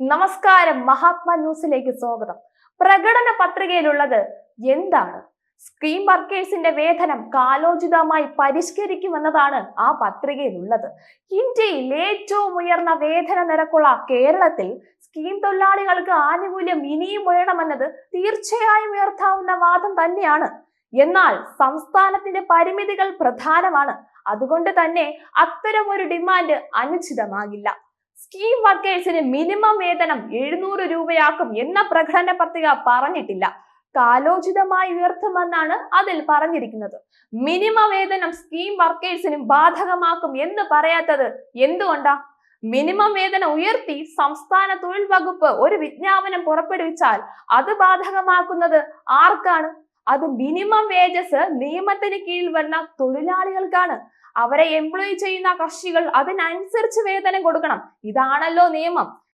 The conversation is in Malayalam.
നമസ്കാരം മഹാത്മാ ന്യൂസിലേക്ക് സ്വാഗതം. പ്രകടന പത്രികയിലുള്ളത് എന്താണ്? സ്കീം വർക്കേഴ്സിന്റെ വേതനം കാലോചിതമായി പരിഷ്കരിക്കുമെന്നതാണ് ആ പത്രികയിലുള്ളത്. ഇന്ത്യയിൽ ഏറ്റവും ഉയർന്ന വേതന നിരക്കുള്ള കേരളത്തിൽ സ്കീം തൊഴിലാളികൾക്ക് ആനുകൂല്യം ഇനിയും ഉയരണമെന്നത് തീർച്ചയായും ഉയർത്താവുന്ന വാദം തന്നെയാണ്. എന്നാൽ സംസ്ഥാനത്തിന്റെ പരിമിതികൾ പ്രധാനമാണ്. അതുകൊണ്ട് തന്നെ അത്തരം ഒരു ഡിമാൻഡ് അനുചിതമാകില്ല. സ്കീം വർക്കേഴ്സിന് മിനിമം വേതനം എഴുന്നൂറ് രൂപയാക്കും എന്ന പ്രകടന പത്രിക പറഞ്ഞിട്ടില്ല. കാലോചിതമായി ഉയർത്തുമെന്നാണ് അതിൽ പറഞ്ഞിരിക്കുന്നത്. മിനിമം വേതനം സ്കീം വർക്കേഴ്സിനും ബാധകമാക്കും എന്ന് പറയാത്തത് എന്തുകൊണ്ടാ? മിനിമം വേതനം ഉയർത്തി സംസ്ഥാന തൊഴിൽ വകുപ്പ് ഒരു വിജ്ഞാപനം പുറപ്പെടുവിച്ചാൽ അത് ബാധകമാക്കുന്നത് ആർക്കാണ്? അത് മിനിമം വേജസ് നിയമത്തിന് കീഴിൽ വരുന്ന തൊഴിലാളികൾക്കാണ്. അവരെ എംപ്ലോയ് ചെയ്യുന്ന കക്ഷികൾ അതിനനുസരിച്ച് വേതനം കൊടുക്കണം. ഇതാണല്ലോ നിയമം.